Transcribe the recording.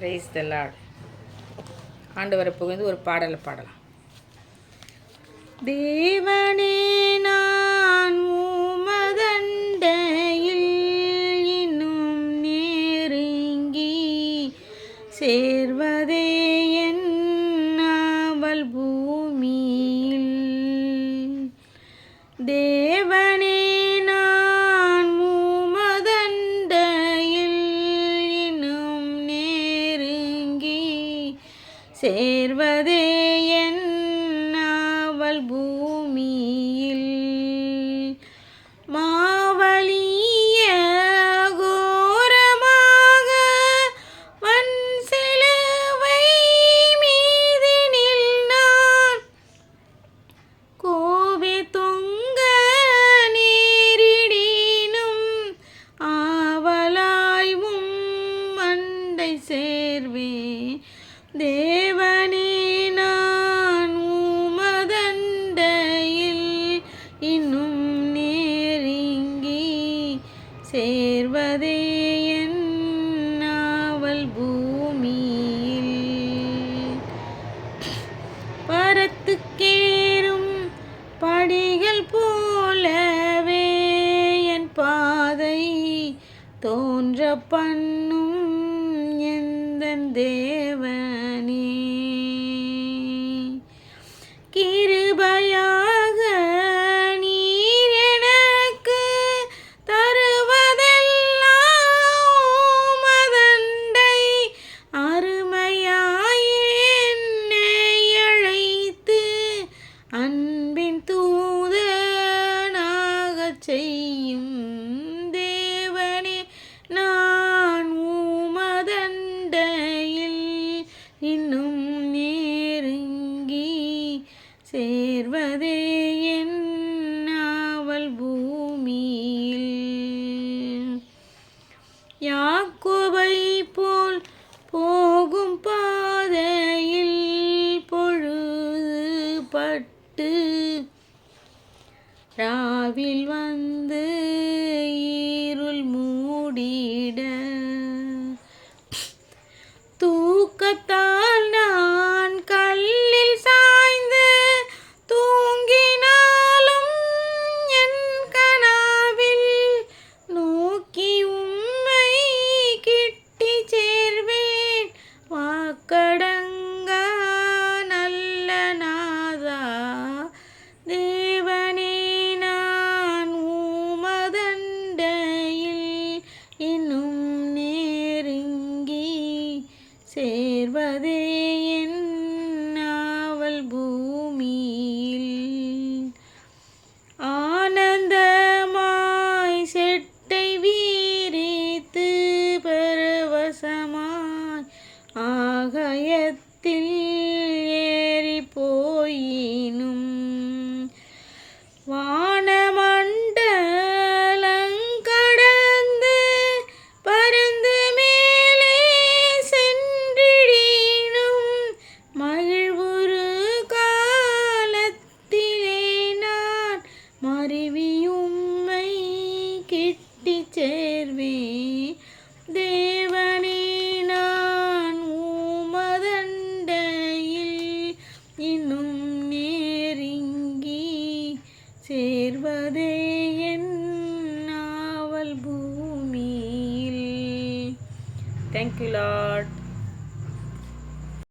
Praise the Lord ஆண்டவரை புகழ்ந்து ஒரு பாடலை பாடலாம். தேவனே நான் உமதண்டையில் இன்னும் நெருங்கி சேர்வதே என் நாவல் பூமியில். தே சேர்வதே என் நாவல் பூமியில். மாவலிய கோரமாக வன் சிலுவை மீதினில் நான் கோவே தொங்க நேரிடினும் ஆவலாய்வும் மண்டை சேர்வே. தேவனே நான் உமதண்டையில் இன்னும் நேரிங்கி சேர்வதே என் நாவல் பூமியில். பரத்துக்கேறும் படிகள் போலவே என் பாதை தோன்ற பண்ணும் எந்த செய்யும் தேவனே நான் உமதண்டையில் இன்னும் நெருங்கி சேர்வதே என் நாவல் பூமியில். யாக்கோ இரவில் வந்து இருள் மூடிட. தூக்கத்தால் நான் கல்லில் சாய்ந்து தூங்கினாலும் என் கனாவில் நோக்கி உம்மை கிட்டி சேர்வேன். வாக்கடங்க சேர்வதே என்னாவல் பூமியில். ஆனந்தமாய் செட்டை வீரித்து பரவசமாய் ஆகயத்தில் கிட்டி சேர்வே. தேவனே நான் உமதண்டையில் இன்னும் நேரிங்கி சேர்வதே என் நாவல் பூமியில். Thank you lot